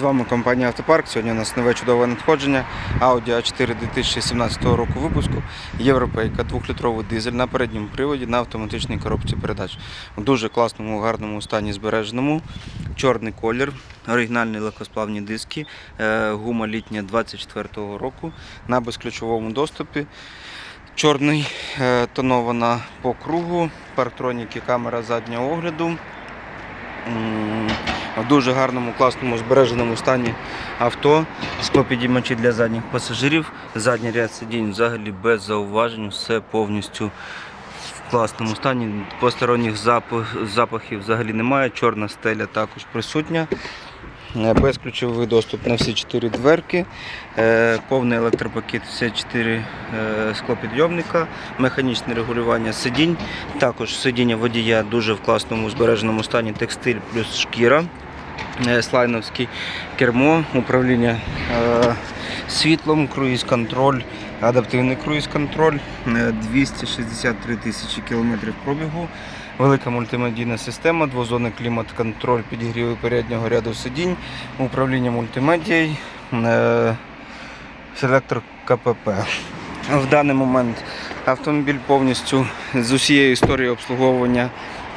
З вами компанія Автопарк. Сьогодні у нас нове чудове надходження. Audi A4 2017 року випуску. Європейка, 2-літровий дизель на передньому приводі на автоматичній коробці передач. У дуже класному, гарному стані збереженому. Чорний колір, оригінальні легкосплавні диски, е, гума літня 24 року на безключовому доступі. Чорний е, тонована по кругу, парктроніки, камера заднього огляду. В дуже гарному, класному, збереженому стані авто. Склопідіймачі для задніх пасажирів. Задній ряд сидінь взагалі без зауважень, все повністю в класному стані. Посторонніх запах- запахів взагалі немає. Чорна стеля також присутня. Е, Безключовий доступ на всі чотири дверки, е, повний електропакет, всі чотири е, склопідйомника, механічне регулювання сидінь. Також сидіння водія дуже в класному збереженому стані, текстиль плюс шкіра, слайновське кермо, управління е, світлом, круїз-контроль, адаптивний круїз-контроль, е, 263 тисячі кілометрів пробігу. Велика мультимедійна система, двозонний клімат-контроль, підігріви переднього ряду сидінь, управління мультимедією, е, селектор КПП. В даний момент автомобіль повністю з усією історією обслуговування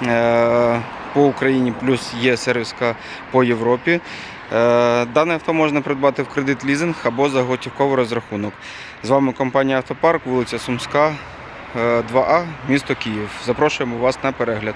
е, по Україні, плюс є сервіска по Європі. Е, Дане авто можна придбати в кредит лізинг або за готівковий розрахунок. З вами компанія Автопарк, вулиця Сумська, е, 2А, місто Київ. Запрошуємо вас на перегляд.